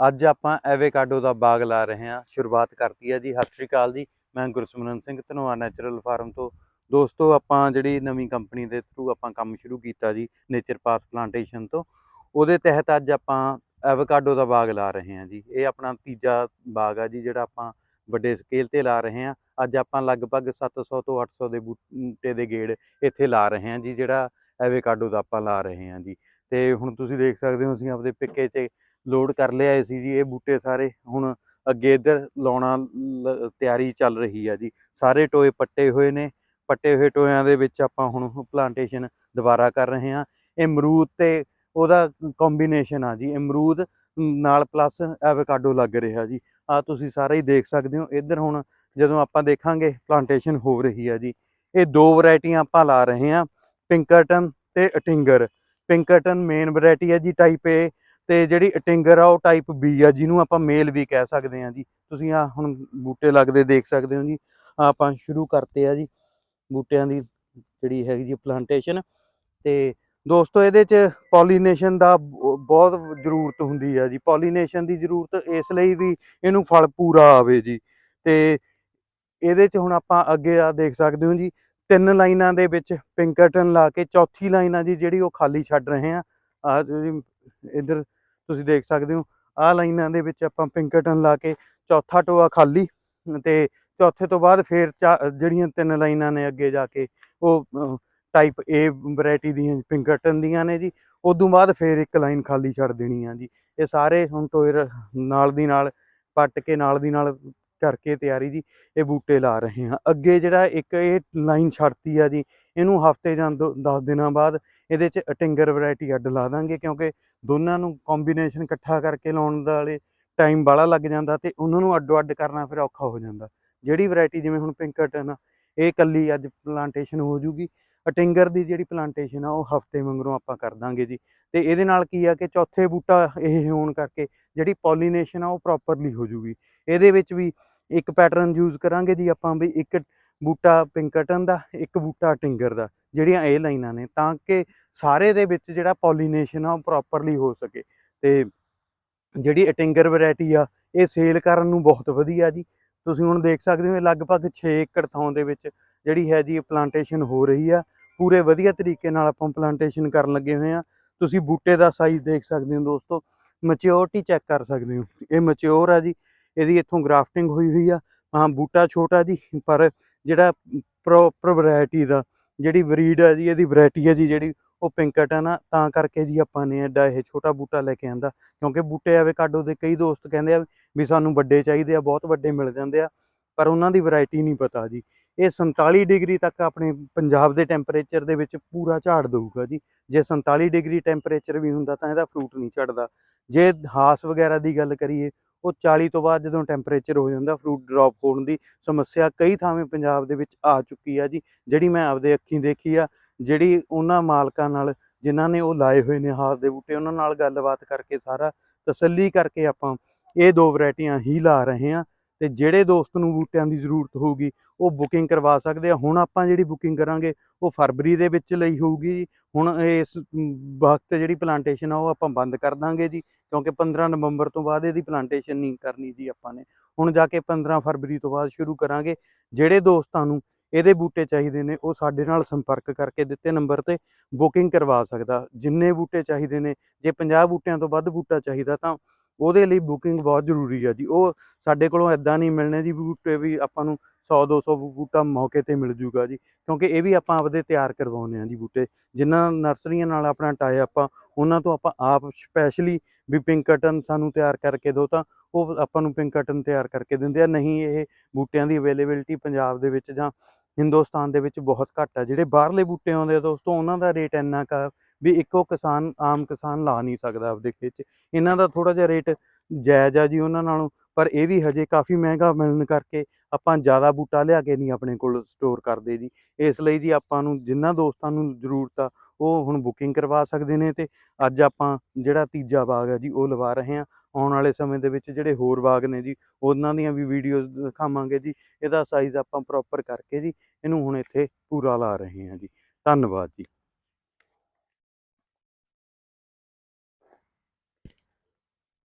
ਅੱਜ ਆਪਾਂ ਐਵੇਕਾਡੋ ਦਾ ਬਾਗ ਲਾ ਰਹੇ ਹਾਂ। ਸ਼ੁਰੂਆਤ ਕਰਤੀ ਹੈ ਜੀ। ਸਤਿ ਸ਼੍ਰੀ ਅਕਾਲ ਜੀ। ਮੈਂ ਗੁਰਸਿਮਰਨ ਸਿੰਘ ਧਨੋਆ ਨੈਚੁਰਲ ਫਾਰਮ ਤੋਂ। ਦੋਸਤੋ, ਆਪਾਂ ਜਿਹੜੀ ਨਵੀਂ ਕੰਪਨੀ ਦੇ ਥਰੂ ਆਪਾਂ ਕੰਮ ਸ਼ੁਰੂ ਕੀਤਾ ਜੀ, ਨੇਚਰ ਪਾਥ ਪਲਾਂਟੇਸ਼ਨ ਤੋਂ। ਉਹਦੇ ਤਹਿਤ ਅੱਜ ਆਪਾਂ ਐਵੇਕਾਡੋ ਦਾ ਬਾਗ ਲਾ ਰਹੇ ਹਾਂ ਜੀ। ਇਹ ਆਪਣਾ ਤੀਜਾ ਬਾਗ ਆ ਜੀ, ਜਿਹੜਾ ਆਪਾਂ ਵੱਡੇ ਸਕੇਲ ਤੇ ਲਾ ਰਹੇ ਹਾਂ। ਅੱਜ ਆਪਾਂ ਲਗਭਗ 700 ਤੋਂ 800 ਦੇ ਬੂਟੇ ਦੇ ਗੇੜ ਇੱਥੇ ਲਾ ਰਹੇ ਹਾਂ ਜੀ, ਜਿਹੜਾ ਐਵੇਕਾਡੋ ਦਾ ਆਪਾਂ ਲਾ ਰਹੇ ਹਾਂ ਜੀ। ਤੇ ਹੁਣ ਤੁਸੀਂ ਦੇਖ ਸਕਦੇ ਹੋ, ਅਸੀਂ ਆਪਦੇ ਪਿੱਕੇ 'ਚ ਲੋਡ ਕਰ ਲਿਆਏ ਸੀ ਜੀ, ਇਹ ਬੂਟੇ ਸਾਰੇ ਹੁਣ ਅੱਗੇ ਇੱਧਰ ਲਾਉਣਾ ਲ- ਤਿਆਰੀ ਚੱਲ ਰਹੀ ਆ ਜੀ। ਸਾਰੇ ਟੋਏ ਪੱਟੇ ਹੋਏ ਨੇ, ਪੱਟੇ ਹੋਏ ਟੋਇਆਂ ਦੇ ਵਿੱਚ ਆਪਾਂ ਹੁਣ ਪਲਾਂਟੇਸ਼ਨ ਦੁਬਾਰਾ ਕਰ ਰਹੇ ਹਾਂ। ਇਹ ਅਮਰੂਦ ਤੇ ਉਹਦਾ ਕੰਬੀਨੇਸ਼ਨ ਆ ਜੀ, ਅਮਰੂਦ ਨਾਲ ਪਲੱਸ ਐਵੋਕਾਡੋ ਲੱਗ ਰਿਹਾ ਜੀ। ਆ ਤੁਸੀਂ ਸਾਰੇ ਹੀ ਦੇਖ ਸਕਦੇ ਹੋ, ਇੱਧਰ ਹੁਣ ਜਦੋਂ ਆਪਾਂ ਦੇਖਾਂਗੇ ਪਲਾਂਟੇਸ਼ਨ ਹੋ ਰਹੀ ਆ ਜੀ। ਇਹ ਦੋ ਵੈਰਾਈਟੀਆਂ ਆਪਾਂ ਲਾ ਰਹੇ ਹਾਂ ਪਿੰਕਰਟਨ ਤੇ ਅਟਿੰਗਰ ਪਿੰਕਰਟਨ ਮੇਨ ਵੈਰਾਈਟੀ ਹੈ ਜੀ ਟਾਈਪ A ਤੇ ਜਿਹੜੀ ਅਟਿੰਗਰ ਆ, ਉਹ ਟਾਈਪ ਬੀ ਆ, ਜਿਹਨੂੰ ਆਪਾਂ ਮੇਲ ਵੀ ਕਹਿ ਸਕਦੇ ਆ ਜੀ। ਤੁਸੀਂ ਆ ਹੁਣ ਬੂਟੇ ਲੱਗਦੇ ਦੇਖ ਸਕਦੇ ਹੋ ਜੀ। ਆਪਾਂ ਸ਼ੁਰੂ ਕਰਤੇ ਆ ਜੀ ਬੂਟਿਆਂ ਦੀ ਜਿਹੜੀ ਹੈਗੀ ਜੀ ਪਲਾਂਟੇਸ਼ਨ ਤੇ ਦੋਸਤੋ, ਇਹਦੇ ਚ ਪੋਲੀਨੇਸ਼ਨ ਦਾ ਬਹੁਤ ਜ਼ਰੂਰਤ ਹੁੰਦੀ ਆ ਜੀ। ਪੋਲੀਨੇਸ਼ਨ ਦੀ ਜ਼ਰੂਰਤ ਇਸ ਲਈ ਵੀ ਇਹਨੂੰ ਫਲ ਪੂਰਾ ਆਵੇ ਜੀ। ਤੇ ਇਹਦੇ ਚ ਹੁਣ ਆਪਾਂ ਅੱਗੇ ਆ ਦੇਖ ਸਕਦੇ ਹੋ ਜੀ, ਤਿੰਨ ਲਾਈਨਾਂ ਦੇ ਵਿੱਚ ਪਿੰਕਰਟਨ ਲਾ ਕੇ ਚੌਥੀ ਲਾਈਨ ਆ ਜੀ ਜਿਹੜੀ ਉਹ ਖਾਲੀ ਛੱਡ ਰਹੇ ਆ ਆ ਜਿਹੜੀ ਇੱਧਰ ਤੁਸੀਂ ਦੇਖ ਸਕਦੇ ਹੋ ਆ ਲਾਈਨਾਂ ਦੇ ਵਿੱਚ ਆਪਾਂ ਪਿੰਕਟਨ ਲਾ ਕੇ ਚੌਥਾ ਟੋਆ ਖਾਲੀ ਤੇ ਚੌਥੇ ਤੋਂ ਬਾਅਦ ਫੇਰ ਚਾ- ਜਿਹੜੀਆਂ ਤਿੰਨ ਲਾਈਨਾਂ ਨੇ ਅੱਗੇ ਜਾ ਕੇ, ਉਹ ਟਾਈਪ A ਵੈਰਾਈਟੀ ਦੀਆਂ ਪਿੰਕਟਨ ਦੀਆਂ ਨੇ ਜੀ, ਉਦੋਂ ਬਾਅਦ ਫੇਰ ਇੱਕ ਲਾਈਨ ਖਾਲੀ ਛੱਡ ਦੇਣੀ ਆ ਜੀ। ਇਹ ਸਾਰੇ ਹੁਣ ਟੋਏ ਨਾਲ ਦੀ ਨਾਲ, ਪੱਟ ਕੇ ਨਾਲ ਦੀ ਨਾਲ ਕਰਕੇ ਤਿਆਰੀ ਜੀ, ਇਹ ਬੂਟੇ ਲਾ ਰਹੇ ਹਾਂ। ਅੱਗੇ ਜਿਹੜਾ ਇੱਕ ਇਹ ਲਾਈਨ ਛੱਡਤੀ ਆ ਜੀ, ਇਹਨੂੰ ਹਫ਼ਤੇ ਜਾਂ 10 ਦਿਨਾਂ ਬਾਅਦ ਇਹਦੇ ਚ ਅਟਿੰਗਰ ਵੈਰਾਈਟੀ ਅੱਡ ਲਾ ਦਾਂਗੇ ਕਿਉਂਕਿ ਦੋਨਾਂ ਨੂੰ ਕੰਬੀਨੇਸ਼ਨ ਇਕੱਠਾ ਕਰਕੇ ਲਾਉਣ ਦਾ ਵਾਲੇ ਟਾਈਮ ਬਾਹਲਾ ਲੱਗ ਜਾਂਦਾ ਤੇ ਉਹਨਾਂ ਨੂੰ ਅੱਡੋ ਅੱਡ ਕਰਨਾ ਫਿਰ ਔਖਾ ਹੋ ਜਾਂਦਾ। ਜਿਹੜੀ ਵੈਰਾਈਟੀ ਜਿਵੇਂ ਹੁਣ ਪਿੰਕਰਟਨ ਆ, ਇਹ ਕੱਲੀ ਅੱਜ ਪਲਾਂਟੇਸ਼ਨ ਹੋ ਜੂਗੀ। ਅਟਿੰਗਰ ਦੀ ਜਿਹੜੀ ਪਲਾਂਟੇਸ਼ਨ ਆ, ਉਹ ਹਫ਼ਤੇ ਮੰਗਰੋਂ ਆਪਾਂ ਕਰ ਦਾਂਗੇ ਜੀ। ਤੇ ਇਹਦੇ ਨਾਲ ਕੀ ਆ ਕਿ ਚੌਥੇ ਬੂਟਾ ਇਹ ਹੋਣ ਕਰਕੇ ਜਿਹੜੀ ਪੋਲੀਨੇਸ਼ਨ ਆ, ਉਹ ਪ੍ਰੋਪਰਲੀ ਹੋ ਜੂਗੀ। ਇਹਦੇ ਵਿੱਚ ਵੀ ਇੱਕ ਪੈਟਰਨ ਯੂਜ਼ ਕਰਾਂਗੇ ਜੀ ਆਪਾਂ ਵੀ ਇੱਕ ਬੂਟਾ ਪਿੰਕਟਨ ਦਾ, ਇੱਕ ਬੂਟਾ ਟਿੰਗਰ ਦਾ, ਜਿਹੜੀਆਂ ਇਹ ਲਾਈਨਾਂ ਨੇ, ਤਾਂ ਕਿ ਸਾਰੇ ਦੇ ਵਿੱਚ ਜਿਹੜਾ ਪੋਲੀਨੇਸ਼ਨ ਆ ਉਹ ਪ੍ਰੋਪਰਲੀ ਹੋ ਸਕੇ। ਤੇ ਜਿਹੜੀ ਅਟਿੰਗਰ ਵੈਰਾਈਟੀ ਆ, ਇਹ ਸੇਲ ਕਰਨ ਨੂੰ ਬਹੁਤ ਵਧੀਆ ਜੀ। ਤੁਸੀਂ ਹੁਣ ਦੇਖ ਸਕਦੇ ਹੋ, ਇਹ ਲਗਭਗ 6 ਏਕੜ ਥਾਂ ਦੇ ਵਿੱਚ ਜਿਹੜੀ ਹੈ ਜੀ ਪਲਾਂਟੇਸ਼ਨ ਹੋ ਰਹੀ ਆ। ਪੂਰੇ ਵਧੀਆ ਤਰੀਕੇ ਨਾਲ ਆਪਾਂ ਪਲਾਂਟੇਸ਼ਨ ਕਰਨ ਲੱਗੇ ਹੋਏ ਆ। ਤੁਸੀਂ ਬੂਟੇ ਦਾ ਸਾਈਜ਼ ਦੇਖ ਸਕਦੇ ਹੋ ਦੋਸਤੋ ਮੈਚਿਓਰਿਟੀ ਚੈੱਕ ਕਰ ਸਕਦੇ ਹੋ। ਇਹ ਮੈਚਿਓਰ ਆ ਜੀ, ਇਹਦੀ ਇੱਥੋਂ ਗ੍ਰਾਫਟਿੰਗ ਹੋਈ ਹੋਈ ਆ। ਹਾਂ, ਬੂਟਾ ਛੋਟਾ ਜੀ, ਪਰ ਜਿਹੜਾ ਪ੍ਰੋਪਰ ਵੈਰਾਈਟੀ ਦਾ, ਜਿਹੜੀ ਬਰੀਡ ਆ ਜੀ, ਇਹਦੀ ਵੈਰਾਈਟੀ ਹੈ ਜੀ ਜਿਹੜੀ ਉਹ ਪਿੰਕਟ ਹੈ ਨਾ, ਤਾਂ ਕਰਕੇ ਜੀ ਆਪਾਂ ਨੇ ਐਡਾ ਇਹ ਛੋਟਾ ਬੂਟਾ ਲੈ ਕੇ ਆਂਦਾ। ਕਿਉਂਕਿ ਬੂਟੇ ਐਵੋਕਾਡੋ ਦੇ ਕਈ ਦੋਸਤ ਕਹਿੰਦੇ ਆ ਵੀ ਸਾਨੂੰ ਵੱਡੇ ਚਾਹੀਦੇ ਆ, ਬਹੁਤ ਵੱਡੇ ਮਿਲ ਜਾਂਦੇ ਆ, ਪਰ ਉਹਨਾਂ ਦੀ ਵੈਰਾਈਟੀ ਨਹੀਂ ਪਤਾ ਜੀ। ਇਹ 47 ਡਿਗਰੀ ਤੱਕ ਆਪਣੇ ਪੰਜਾਬ ਦੇ ਟੈਂਪਰੇਚਰ ਦੇ ਵਿੱਚ ਪੂਰਾ ਝਾੜ ਦਊਗਾ ਜੀ। ਜੇ 47 ਡਿਗਰੀ ਟੈਂਪਰੇਚਰ ਵੀ ਹੁੰਦਾ ਤਾਂ ਇਹਦਾ ਫਰੂਟ ਨਹੀਂ ਝੜਦਾ। ਜੇ ਹਾਸ ਵਗੈਰਾ ਦੀ ਗੱਲ ਕਰੀਏ ਉਹ 40 ਤੋਂ ਬਾਅਦ ਜਦੋਂ ਟੈਂਪਰੇਚਰ ਹੋ ਜਾਂਦਾ ਫਰੂਟ ਡ੍ਰੌਪ ਹੋਣ ਦੀ ਸਮੱਸਿਆ ਕਈ ਥਾਵੇਂ ਪੰਜਾਬ ਦੇ ਵਿੱਚ ਆ ਚੁੱਕੀ ਆ ਜੀ, ਜਿਹੜੀ ਮੈਂ ਆਪਦੇ ਅੱਖੀਂ ਦੇਖੀ ਆ, ਜਿਹੜੀ ਉਹਨਾਂ ਮਾਲਕਾਂ ਨਾਲ ਜਿਨ੍ਹਾਂ ਨੇ ਉਹ ਲਾਏ ਹੋਏ ਨੇ ਹਾਰ ਦੇ ਬੂਟੇ, ਉਹਨਾਂ ਨਾਲ ਗੱਲਬਾਤ ਕਰਕੇ ਸਾਰਾ ਤਸੱਲੀ ਕਰਕੇ ਆਪਾਂ ਇਹ ਦੋ ਵੈਰਾਈਟੀਆਂ ਹੀ ਲਾ ਰਹੇ ਹਾਂ। ਤੇ ਜਿਹੜੇ ਦੋਸਤ ਨੂੰ ਬੂਟਿਆਂ ਦੀ ਜ਼ਰੂਰਤ ਹੋਊਗੀ, ਉਹ ਬੁਕਿੰਗ ਕਰਵਾ ਸਕਦੇ ਆ। ਹੁਣ ਆਪਾਂ ਜਿਹੜੀ ਬੁਕਿੰਗ ਕਰਾਂਗੇ, ਉਹ ਫਰਵਰੀ ਦੇ ਵਿੱਚ ਲਈ ਹੋਊਗੀ ਜੀ। ਹੁਣ ਇਸ ਵਕਤ ਜਿਹੜੀ ਪਲਾਂਟੇਸ਼ਨ ਆ, ਉਹ ਆਪਾਂ ਬੰਦ ਕਰ ਦਾਂਗੇ ਜੀ, ਕਿਉਂਕਿ 15 ਨਵੰਬਰ ਤੋਂ ਬਾਅਦ ਇਹਦੀ ਪਲਾਂਟੇਸ਼ਨ ਨਹੀਂ ਕਰਨੀ ਜੀ ਆਪਾਂ ਨੇ। ਹੁਣ ਜਾ ਕੇ 15 ਫਰਵਰੀ ਤੋਂ ਬਾਅਦ ਸ਼ੁਰੂ ਕਰਾਂਗੇ। ਜਿਹੜੇ ਦੋਸਤਾਂ ਨੂੰ ਇਹਦੇ ਬੂਟੇ ਚਾਹੀਦੇ ਨੇ, ਉਹ ਸਾਡੇ ਨਾਲ ਸੰਪਰਕ ਕਰਕੇ ਦਿੱਤੇ ਨੰਬਰ ਤੇ ਬੁਕਿੰਗ ਕਰਵਾ ਸਕਦਾ। ਜਿੰਨੇ ਬੂਟੇ ਚਾਹੀਦੇ ਨੇ, ਜੇ 50 ਬੂਟਿਆਂ ਤੋਂ ਵੱਧ ਬੂਟਾ ਚਾਹੀਦਾ ਤਾਂ ਉਹਦੇ ਲਈ ਬੁਕਿੰਗ ਬਹੁਤ ਜ਼ਰੂਰੀ ਆ ਜੀ। ਉਹ ਸਾਡੇ ਕੋਲੋਂ ਐਦਾਂ ਨਹੀਂ ਮਿਲਣੇ ਜੀ ਬੂਟੇ ਵੀ ਆਪਾਂ ਨੂੰ 100 200 ਬੂਟਾ ਮੌਕੇ ਤੇ ਮਿਲ ਜੂਗਾ ਜੀ। ਕਿਉਂਕਿ ਇਹ ਵੀ ਆਪਾਂ ਆਪਦੇ ਤਿਆਰ ਕਰਵਾਉਂਦੇ ਆ ਜੀ ਬੂਟੇ। ਜਿਨ੍ਹਾਂ ਨਰਸਰੀਆਂ ਨਾਲ ਆਪਣਾ ਟਾਈ ਆਪਾਂ, ਉਹਨਾਂ ਤੋਂ ਆਪਾਂ ਆਪ ਸਪੈਸ਼ਲੀ ਵੀ ਪਿੰਕਟਨ ਸਾਨੂੰ ਤਿਆਰ ਕਰਕੇ ਦਿਓ ਤਾਂ ਉਹ ਆਪਾਂ ਨੂੰ ਪਿੰਕਟਨ ਤਿਆਰ ਕਰਕੇ ਦਿੰਦੇ ਆ। ਨਹੀਂ ਇਹ ਬੂਟਿਆਂ ਦੀ ਅਵੇਲੇਬਿਲਟੀ ਪੰਜਾਬ ਦੇ ਵਿੱਚ ਜਾਂ ਹਿੰਦੁਸਤਾਨ ਦੇ ਵਿੱਚ ਬਹੁਤ ਘੱਟ ਆ। ਜਿਹੜੇ ਬਾਹਰਲੇ ਬੂਟੇ ਆਉਂਦੇ ਆ ਦੋਸਤੋ, ਉਹਨਾਂ ਦਾ ਰੇਟ ਇੰਨਾ ਕਾ ਵੀ ਇੱਕੋ ਕਿਸਾਨ, ਆਮ ਕਿਸਾਨ ਲਾ ਨਹੀਂ ਸਕਦਾ ਆਪਦੇ ਖੇਤ 'ਚ। ਇਹਨਾਂ ਦਾ ਥੋੜਾ ਜਿਹਾ ਰੇਟ ਜਾਇਜ਼ ਆ ਜੀ ਉਹਨਾਂ ਨਾਲੋਂ, ਪਰ ਇਹ ਵੀ ਹਜੇ ਕਾਫੀ ਮਹਿੰਗਾ ਮਿਲਣ ਕਰਕੇ ਆਪਾਂ ਜ਼ਿਆਦਾ ਬੂਟਾ ਲਿਆ ਕੇ ਨਹੀਂ ਆਪਣੇ ਕੋਲ ਸਟੋਰ ਕਰਦੇ ਜੀ। ਇਸ ਲਈ ਜੀ ਆਪਾਂ ਨੂੰ ਜਿਨ੍ਹਾਂ ਦੋਸਤਾਂ ਨੂੰ ਜ਼ਰੂਰਤ ਆ, ਉਹ ਹੁਣ ਬੁਕਿੰਗ ਕਰਵਾ ਸਕਦੇ ਨੇ ਤੇ ਅੱਜ ਆਪਾਂ ਜਿਹੜਾ ਤੀਜਾ ਬਾਗ ਹੈ ਜੀ, ਉਹ ਲਵਾ ਰਹੇ ਹਾਂ। ਆਉਣ ਵਾਲੇ ਸਮੇਂ ਦੇ ਵਿੱਚ ਜਿਹੜੇ ਹੋਰ ਬਾਗ ਨੇ ਜੀ, ਉਹਨਾਂ ਦੀਆਂ ਵੀ ਵੀਡੀਓਜ਼ ਦਿਖਾਵਾਂਗੇ ਜੀ। ਇਹਦਾ ਸਾਈਜ਼ ਆਪਾਂ ਪ੍ਰੋਪਰ ਕਰਕੇ ਜੀ, ਇਹਨੂੰ ਹੁਣ ਇੱਥੇ ਪੂਰਾ ਲਾ ਰਹੇ ਹਾਂ ਜੀ। ਧੰਨਵਾਦ ਜੀ।